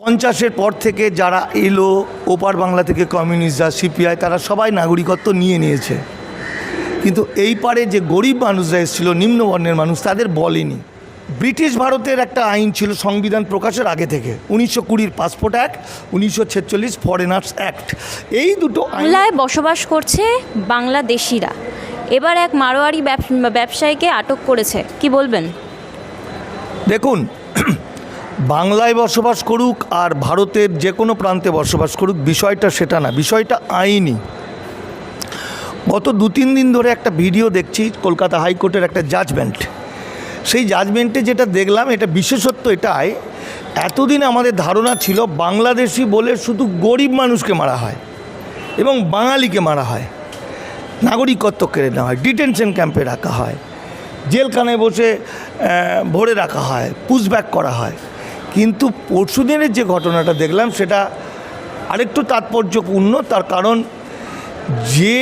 পঞ্চাশের পর থেকে যারা এলো ওপার বাংলা থেকে কমিউনিস্টরা সিপিআই তারা সবাই নাগরিকত্ব নিয়ে নিয়েছে। কিন্তু এই পারে যে গরিব মানুষরা এসেছিল নিম্নবর্ণের মানুষ তাদের বলেনি। ব্রিটিশ ভারতের একটা আইন ছিল সংবিধান প্রকাশের আগে থেকে উনিশশো কুড়ির পাসপোর্ট অ্যাক্ট উনিশশো ছেচল্লিশ ফরেনার্স অ্যাক্ট। এই দুটো বাংলায় বসবাস করছে বাংলাদেশিরা। এবার এক মারোয়ারি ব্যবসায়ীকে আটক করেছে। কি বলবেন? দেখুন বাংলায় বসবাস করুক আর ভারতের যে কোনো প্রান্তে বসবাস করুক, বিষয়টা সেটা না, বিষয়টা আইনি। গত দু তিন দিন ধরে একটা ভিডিও দেখছি, কলকাতা হাইকোর্টের একটা জাজমেন্ট সেই জাজমেন্টে যেটা দেখলাম, এটা বিশেষত্ব এটাই, এতদিন আমাদের ধারণা ছিল বাংলাদেশি বলে শুধু গরিব মানুষকে মারা হয় এবং বাঙালিকে মারা হয়। নাগরিকত্ব কেড়ে নেওয়া হয় ডিটেনশন ক্যাম্পে রাখা হয়, জেলখানায় বসে ভরে রাখা হয় পুশব্যাক করা হয়। কিন্তু পরশুদিনের যে ঘটনাটা দেখলাম, সেটা আরেকটু তাৎপর্যপূর্ণ। তার কারণ যে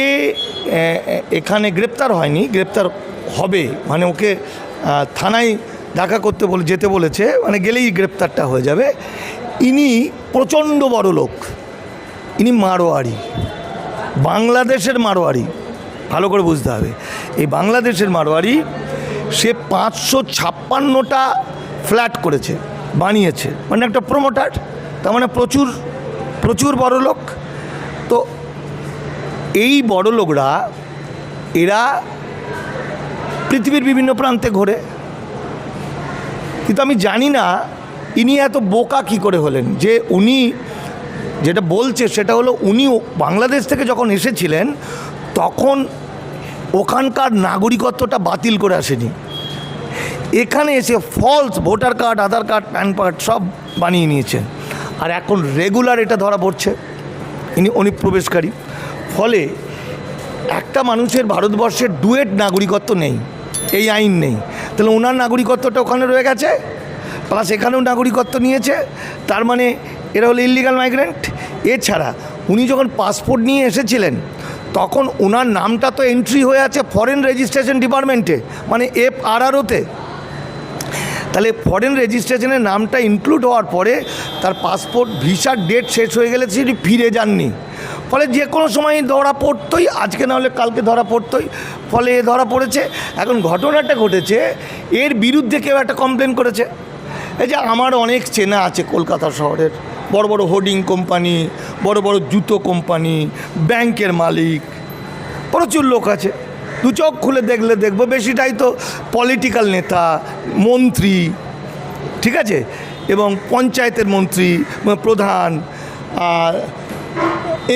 এখানে গ্রেপ্তার হয়নি, গ্রেপ্তার হবে মানে ওকে থানায় দেখা করতে বলে, যেতে বলেছে মানে গেলেই গ্রেপ্তারটা হয়ে যাবে। ইনি প্রচণ্ড বড় লোক। ইনি মারোয়ারি বাংলাদেশের মারোয়ারি ভালো করে বুঝতে হবে। এই বাংলাদেশের মারোয়ারি সে পাঁচশো ছাপ্পান্নটা ফ্ল্যাট করেছে। বানিয়েছে। মানে একটা প্রমোটার তার মানে প্রচুর প্রচুর বড় লোক তো এই বড় লোকরা এরা পৃথিবীর বিভিন্ন প্রান্তে ঘোরে। কিন্তু আমি জানি না, ইনি এত বোকা কি করে হলেন? যে উনি যেটা বলছে, সেটা হলো উনি বাংলাদেশ থেকে যখন এসেছিলেন, তখন ওখানকার নাগরিকত্বটা বাতিল করে আসেনি। এখানে এসে false voter card Aadhaar card PAN card সব বানিয়ে নিয়েছেন আর এখন রেগুলার এটা ধরা পড়ছে। ইনি অনুপ্রবেশকারী ফলে একটা মানুষের ভারতবর্ষের ডুয়েট নাগরিকত্ব নেই। এই আইন নেই। তাহলে ওনার নাগরিকত্বটা ওখানে রয়ে গেছে? প্লাস এখানেও নাগরিকত্ব নিয়েছে। তার মানে এরা হলো ইলিগাল মাইগ্রেন্ট এছাড়া উনি যখন পাসপোর্ট নিয়ে এসেছিলেন, তখন ওনার নামটা তো এন্ট্রি হয়ে আছে ফরেন রেজিস্ট্রেশন ডিপার্টমেন্টে মানে এফ আর আরওতে তাহলে ফরেন রেজিস্ট্রেশনের নামটা ইনক্লুড হওয়ার পরে তার পাসপোর্ট ভিসার ডেট শেষ হয়ে গেলে সেটি ফিরে যাননি। ফলে যে কোনো সময় ধরা পড়তোই, আজকে না হলে কালকে ধরা পড়তোই। ফলে এ ধরা পড়েছে। এখন ঘটনাটা ঘটেছে, এর বিরুদ্ধে কেউ একটা কমপ্লেন করেছে। এই যে আমার অনেক চেনা আছে কলকাতা শহরের। বড় বড় হোর্ডিং কোম্পানি বড় বড় জুতো কোম্পানি ব্যাংকের মালিক, প্রচুর লোক আছে। দু চোখ খুলে দেখলে দেখব, বেশিটাই তো পলিটিক্যাল নেতা, মন্ত্রী, ঠিক আছে? এবং পঞ্চায়েতের মন্ত্রী প্রধান, আর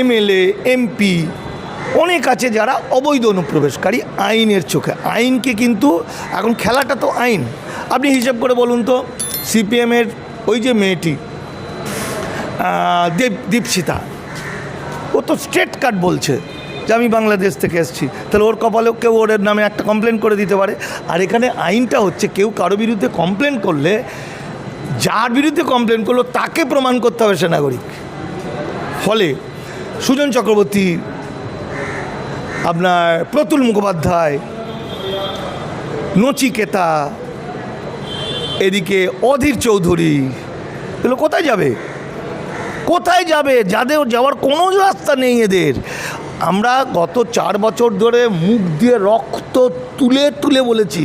এমএলএ, এমপি, অনেক আছে যারা অবৈধ অনুপ্রবেশকারী আইনের চোখে। আইনকে কিন্তু, এখন খেলাটা তো আইন। আপনি হিসেব করে বলুন তো, সিপিএমের ওই যে মেয়েটি দেব, দীপশিতা, ও তো স্ট্রেট কাট বলছে। যে আমি বাংলাদেশ থেকে এসেছি। তাহলে ওর কপালেও কেউ ওর নামে একটা কমপ্লেন করে দিতে পারে। আর এখানে আইনটা হচ্ছে কেউ কারও বিরুদ্ধে কমপ্লেন করলে, যার বিরুদ্ধে কমপ্লেন করল, তাকে প্রমাণ করতে হবে সে নাগরিক। ফলে সুজন চক্রবর্তী, আপনার প্রতুল মুখোপাধ্যায় নচিকেতা এদিকে অধীর চৌধুরী, এগুলো কোথায় যাবে? কোথায় যাবে? যাদের যাওয়ার কোনো রাস্তা নেই এদের। আমরা গত চার বছর ধরে মুখ দিয়ে রক্ত তুলে তুলে বলেছি,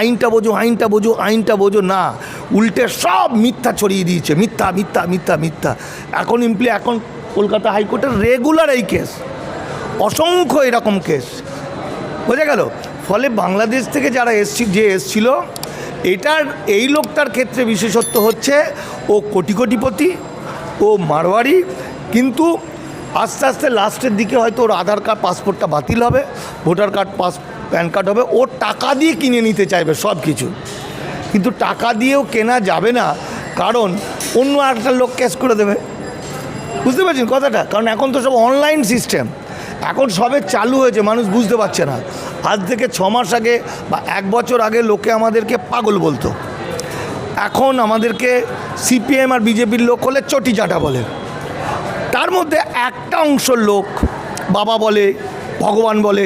আইনটা বোঝো আইনটা বোঝো আইনটা বোঝো, না, উল্টে সব মিথ্যা ছড়িয়ে দিয়েছে, মিথ্যা মিথ্যা মিথ্যা মিথ্যা। এখন ইমপ্লি এখন কলকাতা হাইকোর্টের রেগুলার এই কেস অসংখ্য এরকম কেস বোঝা গেল? ফলে বাংলাদেশ থেকে যারা এসছি, যে এসছিল, এটার, এই লোকটার ক্ষেত্রে বিশেষত্ব হচ্ছে, ও কোটি কোটিপতি ও মারোয়ারি কিন্তু আস্তে আস্তে লাস্টের দিকে হয়তো ওর আধার কার্ড, পাসপোর্টটা বাতিল হবে, voter card, pass, PAN card হবে। ও টাকা দিয়ে কিনে নিতে চাইবে সব কিছু কিন্তু টাকা দিয়েও কেনা যাবে না, কারণ অন্য একটা লোক ক্যাশ করে দেবে। বুঝতে পারছেন কথাটা? কারণ এখন তো সব অনলাইন সিস্টেম এখন সবে চালু হয়েছে, মানুষ বুঝতে পারছে না। আজ থেকে ছ মাস আগে বা এক বছর আগে লোকে আমাদেরকে পাগল বলতো। এখন আমাদেরকে সিপিএম আর বিজেপির লোক হলে চটি চাটা বলে। তার মধ্যে একটা অংশ লোক বাবা বলে, ভগবান বলে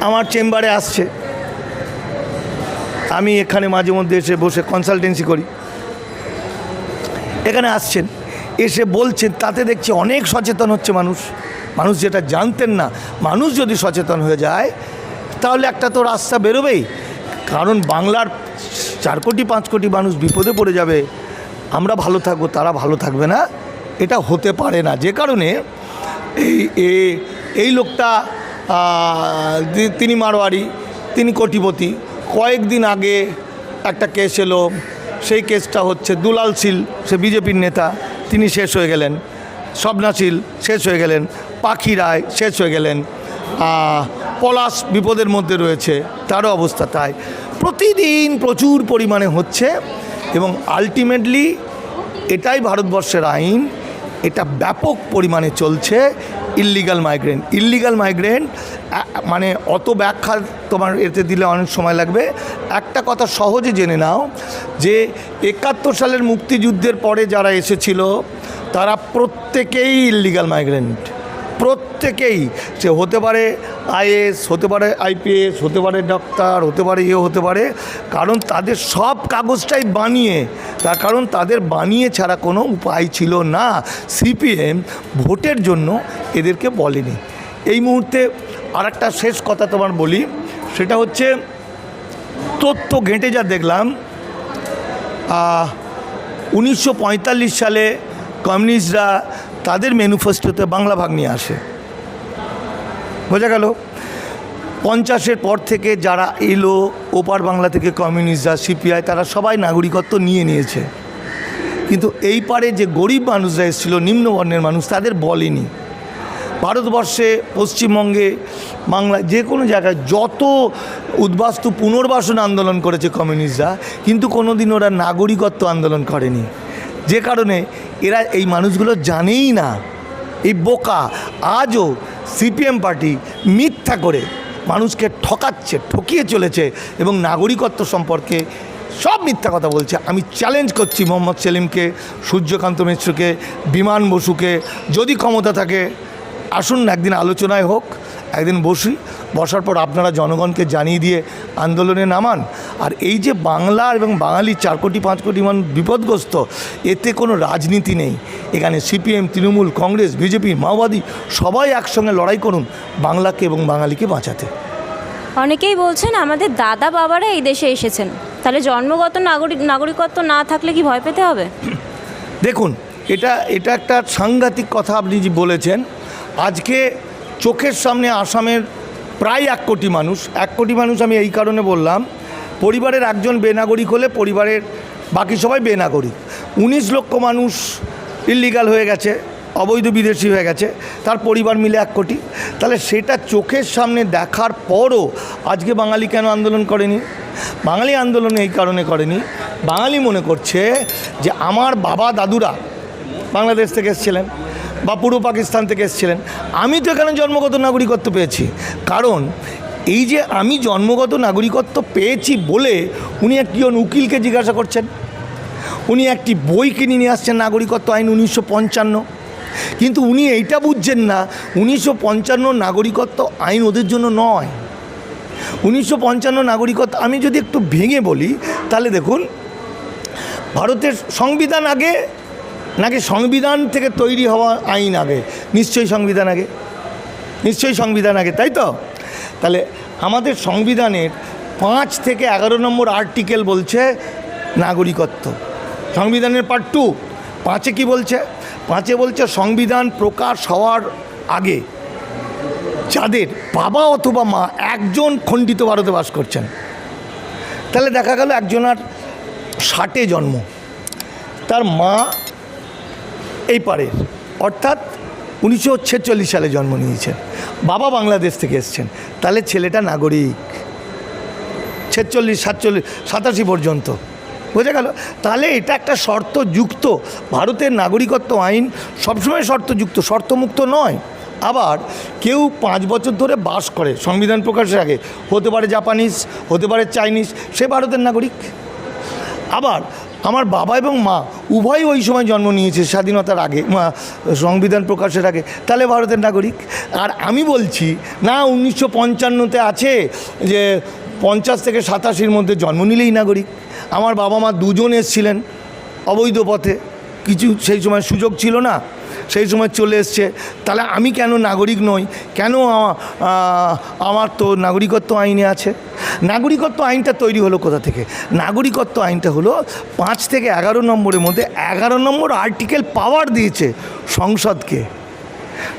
আমার চেম্বারে আসছে। আমি এখানে মাঝে মধ্যে এসে বসে কনসালটেন্সি করি। এখানে আসছেন, এসে বলছেন, তাতে দেখছি অনেক সচেতন হচ্ছে মানুষ। মানুষ যেটা জানতেন না, মানুষ যদি সচেতন হয়ে যায়, তাহলে একটা তো রাস্তা বেরোবেই। কারণ বাংলার চার কোটি, পাঁচ কোটি মানুষ বিপদে পড়ে যাবে। আমরা ভালো থাকব, তারা ভালো থাকবে না। এটা হতে পারে না। যে কারণে এই এই লোকটা তিনি মারোয়ারি তিনি কোটিপতি। কয়েকদিন আগে একটা কেস এলো, সেই কেসটা হচ্ছে দুলাল সিল, সে বিজেপির নেতা, তিনি শেষ হয়ে গেলেন। স্বপ্নাশীল শেষ হয়ে গেলেন, পাখি রায় শেষ হয়ে গেলেন পলাশ বিপদের মধ্যে রয়েছে, তারও অবস্থা তাই। প্রতিদিন প্রচুর পরিমাণে হচ্ছে এবং আলটিমেটলি এটাই ভারতবর্ষের আইন এটা ব্যাপক পরিমাণে চলছে ইল্লিগাল মাইগ্রেন্ট ইল্লিগাল মাইগ্রেন্ট মানে অত ব্যাখ্যা তোমার এতে দিলে অনেক সময় লাগবে। একটা কথা সহজে জেনে নাও যে একাত্তর সালের মুক্তিযুদ্ধের পরে যারা এসেছিল, তারা প্রত্যেকেই ইল্লিগাল মাইগ্রেন্ট প্রত্যেকেই। সে হতে পারে আইএস হতে পারে, আইপিএস হতে পারে, ডাক্তার হতে পারে ইয়ে হতে পারে। কারণ তাদের সব কাগজটাই বানিয়ে, তার কারণ তাদের বানিয়ে ছাড়া কোনো উপায় ছিল না। সিপিএম ভোটের জন্য এদেরকে বলেনি। এই মুহূর্তে আর একটা শেষ কথা তোমার বলি, সেটা হচ্ছে তথ্য ঘেঁটে যা দেখলাম উনিশশো পঁয়তাল্লিশ সালে কমিউনিস্টরা তাদের ম্যানিফেস্টোতে বাংলা ভাগ নিয়ে আসে। বোঝা গেল। পঞ্চাশের পর থেকে যারা এলো, ওপার বাংলা থেকে কমিউনিস্টরা সিপিআই তারা সবাই নাগরিকত্ব নিয়ে নিয়েছে। কিন্তু এই পারে যে গরিব মানুষরা এসেছিল, নিম্নবর্ণের মানুষ, তাদের বলেনি। ভারতবর্ষে, পশ্চিমবঙ্গে, বাংলা, যে কোনো জায়গায় যত উদ্বাস্তু পুনর্বাসন আন্দোলন করেছে কমিউনিস্টরা কিন্তু কোনো দিন ওরা নাগরিকত্ব আন্দোলন করেনি। যে কারণে এরা এই মানুষগুলো জানেই না। এই বোকা আজও সিপিএম পার্টি মিথ্যা করে মানুষকে ঠকাচ্ছে, ঠকিয়ে চলেছে এবং নাগরিকত্ব সম্পর্কে সব মিথ্যা কথা বলছে। আমি চ্যালেঞ্জ করছি মোহাম্মদ সেলিমকে, সূর্যকান্ত মিশ্রকে, বিমান বসুকে, যদি ক্ষমতা থাকে আসুন একদিন আলোচনায় হোক একদিন বসি। বসার পর আপনারা জনগণকে জানিয়ে দিয়ে আন্দোলনে নামান। আর এই যে বাংলা এবং বাঙালি চার কোটি পাঁচ কোটি মান বিপদগ্রস্ত এতে কোনো রাজনীতি নেই। এখানে সিপিএম তৃণমূল কংগ্রেস বিজেপি মাওবাদী সবাই একসঙ্গে লড়াই করুন বাংলাকে এবং বাঙালিকে বাঁচাতে। অনেকেই বলছেন আমাদের দাদা বাবারা এই দেশে এসেছেন। তাহলে জন্মগত নাগরিক নাগরিকত্ব না থাকলে কি ভয় পেতে হবে? দেখুন এটা এটা একটা সাংঘাতিক কথা আপনি যে বলেছেন আজকে চোখের সামনে আসামের প্রায় এক কোটি মানুষ, এক কোটি মানুষ আমি এই কারণে বললাম, পরিবারের একজন বেনাগরিক হলে পরিবারের বাকি সবাই বেনাগরিক। উনিশ লক্ষ মানুষ ইল্লিগাল হয়ে গেছে, অবৈধ বিদেশি হয়ে গেছে, তার পরিবার মিলে এক কোটি। তাহলে সেটা চোখের সামনে দেখার পরও আজকে বাঙালি কেন আন্দোলন করেনি? বাঙালি আন্দোলন এই কারণে করেনি। বাঙালি মনে করছে যে আমার বাবা দাদুরা বাংলাদেশ থেকে এসেছিলেন। বা পূর্ব পাকিস্তান থেকে এসেছিলেন। আমি তো এখানে জন্মগত নাগরিকত্ব পেয়েছি। কারণ এই যে আমি জন্মগত নাগরিকত্ব পেয়েছি বলে উনি একজন উকিলকে জিজ্ঞাসা করছেন। উনি একটি বই কিনে নিয়ে আসছেন নাগরিকত্ব আইন উনিশশো পঞ্চান্ন। কিন্তু উনি এইটা বুঝছেন না, উনিশশো পঞ্চান্ন নাগরিকত্ব আইন ওদের জন্য নয়। উনিশশো পঞ্চান্ন নাগরিকত্ব, আমি যদি একটু ভেঙে বলি, তাহলে দেখুন, ভারতের সংবিধান আগে নাকি সংবিধান থেকে তৈরি হওয়া আইন আগে? নিশ্চয়ই সংবিধান আগে। নিশ্চয়ই সংবিধান আগে, তাই তো? তাহলে আমাদের সংবিধানের পাঁচ থেকে এগারো নম্বর আর্টিকেল বলছে নাগরিকত্ব। সংবিধানের পার্ট টু পাঁচে কি বলছে? পাঁচে বলছে সংবিধান প্রকাশ হওয়ার আগে যাদের বাবা অথবা মা একজন খণ্ডিত ভারতে বাস করছেন। তাহলে দেখা গেল একজনার ষাটে জন্ম। তার মা এই পারের অর্থাৎ উনিশশো ছেচল্লিশ সালে জন্ম নিয়েছেন। বাবা বাংলাদেশ থেকে এসছেন। তাহলে ছেলেটা নাগরিক। ছেচল্লিশ, সাতচল্লিশ, সাতাশি পর্যন্ত। বোঝা গেল? তাহলে এটা একটা শর্তযুক্ত। ভারতের নাগরিকত্ব আইন সবসময় শর্তযুক্ত। শর্তমুক্ত নয়। আবার কেউ পাঁচ বছর ধরে বাস করে। সংবিধান প্রকাশের আগে। হতে পারে জাপানিজ হতে পারে চাইনিজ সে ভারতের নাগরিক। আবার আমার বাবা এবং মা উভয়ই ওই সময় জন্ম নিয়েছে, স্বাধীনতার আগে সংবিধান প্রকাশের আগে। তাহলে ভারতের নাগরিক। আর আমি বলছি, না, উনিশশো পঞ্চান্নতে আছে যে পঞ্চাশ থেকে সাতাশির মধ্যে জন্ম নিলেই নাগরিক। আমার বাবা মা দুজন এসছিলেন অবৈধ পথে। কিছু সেই সময় সুযোগ ছিল না, সেই সময় চলে এসছে। তাহলে আমি কেন নাগরিক নই? কেন আমার তো নাগরিকত্ব আইনে আছে? নাগরিকত্ব আইনটা তৈরি হলো কোথা থেকে? নাগরিকত্ব আইনটা হলো পাঁচ থেকে এগারো নম্বরের মধ্যে এগারো নম্বর আর্টিকেল পাওয়ার দিয়েছে সংসদকে।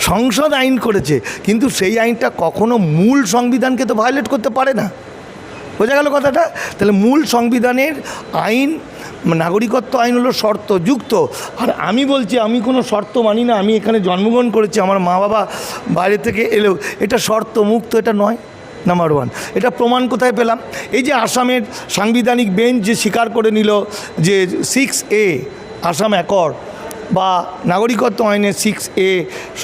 সংসদ আইন করেছে, কিন্তু সেই আইনটা কখনো মূল সংবিধানকে তো ভায়োলেট করতে পারে না। বোঝা গেল কথাটা? তাহলে মূল সংবিধানের আইন, নাগরিকত্ব আইন হলো শর্তযুক্ত। আর আমি বলছি, আমি কোনো শর্ত মানি না, আমি এখানে জন্মগ্রহণ করেছি, আমার মা বাবা বাইরে থেকে এলেও। এটা শর্ত মুক্ত এটা নয়। নাম্বার ওয়ান এটা প্রমাণ কোথায় পেলাম? এই যে আসামের সাংবিধানিক বেঞ্চ যে স্বীকার করে নিল যে সিক্স এ আসাম অ্যাকর্ড বা নাগরিকত্ব আইনের সিক্স এ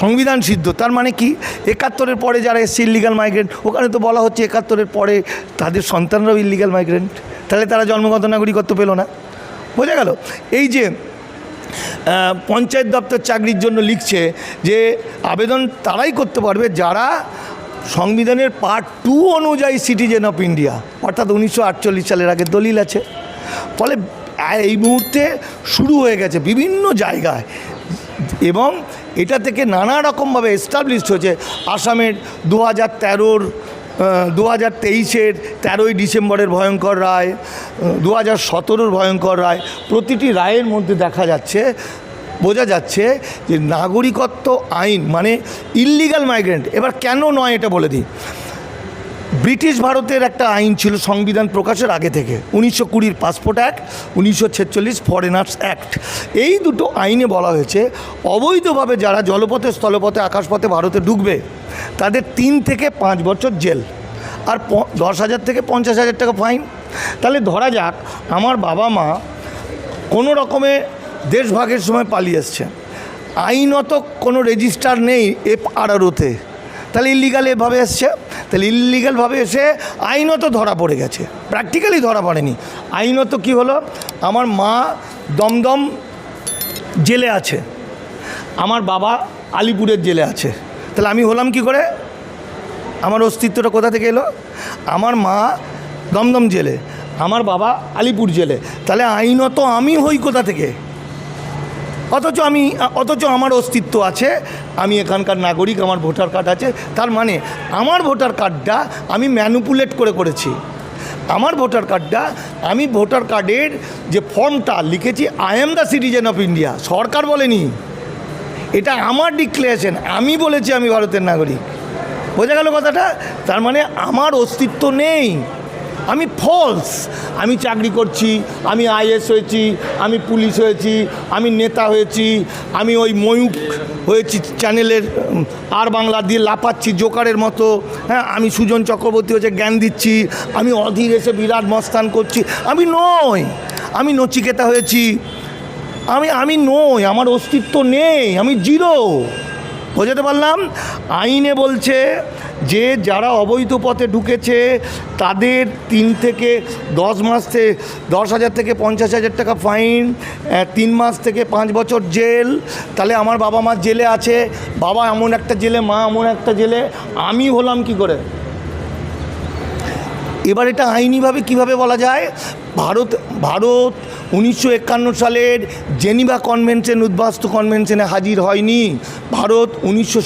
সংবিধান সিদ্ধ, তার মানে কি? একাত্তরের পরে যারা এসছে ইলিগাল মাইগ্রেন্ট ওখানে তো বলা হচ্ছে একাত্তরের পরে তাদের সন্তানরাও ইলিগাল মাইগ্রেন্ট তাহলে তারা জন্মগত নাগরিকত্ব পেল না। বোঝা গেল? এই যে পঞ্চায়েত দপ্তর চাকরির জন্য লিখছে যে আবেদন তারাই করতে পারবে, যারা সংবিধানের পার্ট টু অনুযায়ী সিটিজেন অফ ইন্ডিয়া অর্থাৎ উনিশশো আটচল্লিশ সালের আগে দলিল আছে। ফলে এই মুহূর্তে শুরু হয়ে গেছে বিভিন্ন জায়গায়। এবং এটা থেকে নানা রকমভাবে এস্টাবলিশড হয়েছে। আসামের দু হাজার তেরোর দু হাজার তেইশের তেরোই ডিসেম্বরের ভয়ঙ্কর রায় দু হাজার সতেরোর ভয়ঙ্কর রায়, প্রতিটি রায়ের মধ্যে দেখা যাচ্ছে বোঝা যাচ্ছে যে নাগরিকত্ব আইন মানে ইল্লিগাল মাইগ্রেন্ট এবার কেন নয় এটা বলে দিই। ব্রিটিশ ভারতের একটা আইন ছিল সংবিধান প্রকাশের আগে থেকে, উনিশশো কুড়ির পাসপোর্ট অ্যাক্ট, উনিশশো ছেচল্লিশ ফরেনার্স অ্যাক্ট। এই দুটো আইনে বলা হয়েছে, অবৈধভাবে যারা জলপথে, স্থলপথে, আকাশপথে ভারতে ঢুকবে, তাদের তিন থেকে পাঁচ বছর জেল আর দশ হাজার থেকে পঞ্চাশ হাজার টাকা ফাইন। তাহলে ধরা যাক, আমার বাবা মা কোনো রকমে দেশভাগের সময় পালিয়ে এসছে। আইনত কোনো রেজিস্টার নেই এফ আরআরওতে তাহলে ইলিগাল এভাবে এসছে। তাহলে ইলিগালভাবে এসে আইনত ধরা পড়ে গেছে। প্র্যাকটিক্যালি ধরা পড়েনি। আইনত কি হলো? আমার মা দমদম জেলে আছে। আমার বাবা আলিপুরের জেলে আছে। তাহলে আমি হলাম কি করে? আমার অস্তিত্বটা কোথা থেকে এলো? আমার মা দমদম জেলে। আমার বাবা আলিপুর জেলে। তাহলে আইনত আমি হই কোথা থেকে? অথচ আমি, অথচ আমার অস্তিত্ব আছে, আমি এখানকার নাগরিক, আমার ভোটার কার্ড আছে। তার মানে আমার ভোটার কার্ডটা আমি ম্যানুপুলেট করে করেছি। আমার ভোটার কার্ডটা, আমি ভোটার কার্ডের যে ফর্মটা লিখেছি I am the citizen of India সরকার বলেনি। এটা আমার ডিক্লেরেশন আমি বলেছি আমি ভারতের নাগরিক। বোঝা গেল কথাটা? তার মানে আমার অস্তিত্ব নেই। আমি ফলস আমি চাকরি করছি, আমি আইএস হয়েছি, আমি পুলিশ হয়েছি, আমি নেতা হয়েছি, আমি ওই ময়ূক হয়েছি চ্যানেলের আর বাংলা দিয়ে লাপাচ্ছি জোকারের মতো। হ্যাঁ আমি সুজন চক্রবর্তী হচ্ছে জ্ঞান দিচ্ছি, আমি অধীর এসে বিরাট মস্তান করছি। আমি নই, আমি নচিকেতা হয়েছি। আমি আমি নই, আমার অস্তিত্ব নেই, আমি জিরো। বোঝাতে পারলাম? আইনে বলছে যে যারা অবৈধ পথে ঢুকেছে, তাদের তিন থেকে দশ মাস থেকে দশ হাজার থেকে পঞ্চাশ হাজার টাকা ফাইন তিন মাস থেকে পাঁচ বছর জেল। তাহলে আমার বাবা মা জেলে আছে, বাবা এমন একটা জেলে, মা এমন একটা জেলে, আমি হলাম কি করে? এবার এটা আইনিভাবে কীভাবে বলা যায়? ভারত ভারত উনিশশো একান্ন সালের জেনিভা কনভেনশন, উদ্বাস্তু কনভেনশনে হাজির হয়নি। ভারত উনিশশো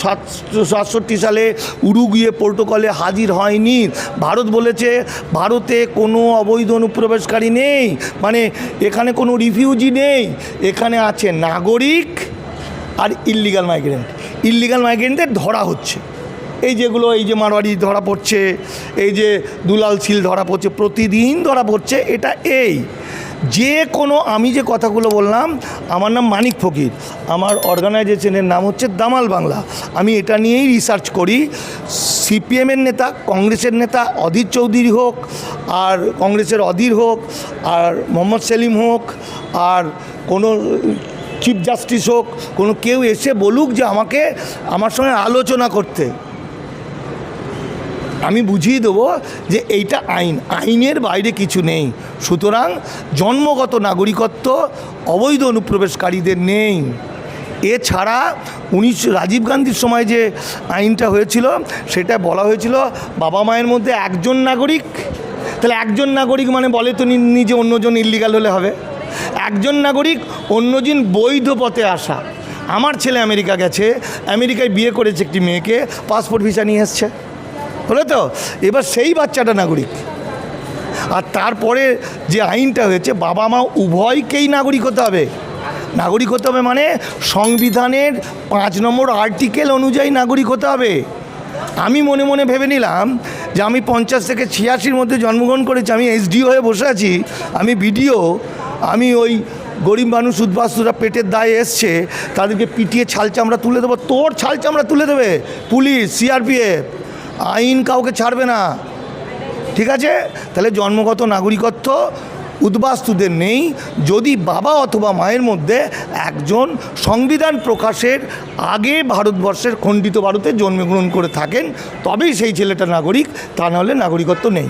সাতষট্টি সালে উরুগুয়ে প্রোটোকলে হাজির হয়নি। ভারত বলেছে, ভারতে কোনো অবৈধ অনুপ্রবেশকারী নেই। মানে এখানে কোনো রিফিউজি নেই। এখানে আছে নাগরিক আর ইল্লিগাল মাইগ্রেন্ট ইল্লিগাল মাইগ্রেন্টদের ধরা হচ্ছে। এই যেগুলো, এই যে মারোয়ারি ধরা পড়ছে, এই যে দুলাল সিল ধরা পড়ছে, প্রতিদিন ধরা পড়ছে, এটা এই। যে কোনো আমি যে কথাগুলো বললাম, আমার নাম মানিক ফকির। আমার অর্গানাইজেশনের নাম হচ্ছে দামাল বাংলা। আমি এটা নিয়েই রিসার্চ করি। সিপিএমের নেতা, কংগ্রেসের নেতা অধীর চৌধুরী হোক, আর কংগ্রেসের অধীর হোক, আর মোহাম্মদ সেলিম হোক, আর কোনো চিফ জাস্টিস হোক, কোনো কেউ এসে বলুক যে আমাকে, আমার সঙ্গে আলোচনা করতে। আমি বুঝিয়ে দেবো যে এইটা আইন। আইনের বাইরে কিছু নেই। সুতরাং জন্মগত নাগরিকত্ব, অবৈধ অনুপ্রবেশকারীদের নেই। এছাড়া উনিশশো রাজীব গান্ধীর সময় যে আইনটা হয়েছিল, সেটা বলা হয়েছিল বাবা মায়ের মধ্যে একজন নাগরিক। তাহলে একজন নাগরিক মানে বলে তো নিজে অন্যজন ইল্লিগাল হলে হবে। একজন নাগরিক অন্যজন বৈধ পথে আসা। আমার ছেলে আমেরিকা গেছে, আমেরিকায় বিয়ে করেছে একটি মেয়েকে, পাসপোর্ট ভিসা নিয়ে এসছে। হলো তো? এবার সেই বাচ্চাটা নাগরিক। আর তারপরে যে আইনটা হয়েছে, বাবা মা উভয়কেই নাগরিক হতে হবে। নাগরিক হতে হবে মানে সংবিধানের পাঁচ নম্বর আর্টিকেল অনুযায়ী নাগরিক হতে হবে। আমি মনে মনে ভেবে নিলাম যে আমি পঞ্চাশ থেকে ছিয়াশির মধ্যে জন্মগ্রহণ করেছি, আমি এসডিও হয়ে বসে আছি, আমি বিডিও, আমি ওই গরিব মানুষ উদ্বাস্তুরা পেটের দায়ে এসছে, তাদেরকে পিটিয়ে ছাল চামড়া তুলে দেবো। তোর ছাল চামড়া তুলে দেবে পুলিশ, সিআরপিএফ। আইন কাউকে ছাড়বে না। ঠিক আছে? তাহলে জন্মগত নাগরিকত্ব উদ্বাস্তুদের নেই। যদি বাবা অথবা মায়ের মধ্যে একজন সংবিধান প্রকাশের আগে ভারতবর্ষের খণ্ডিত ভারতে জন্মগ্রহণ করে থাকেন, তবেই সেই ছেলেটা নাগরিক, তা নাহলে নাগরিকত্ব নেই।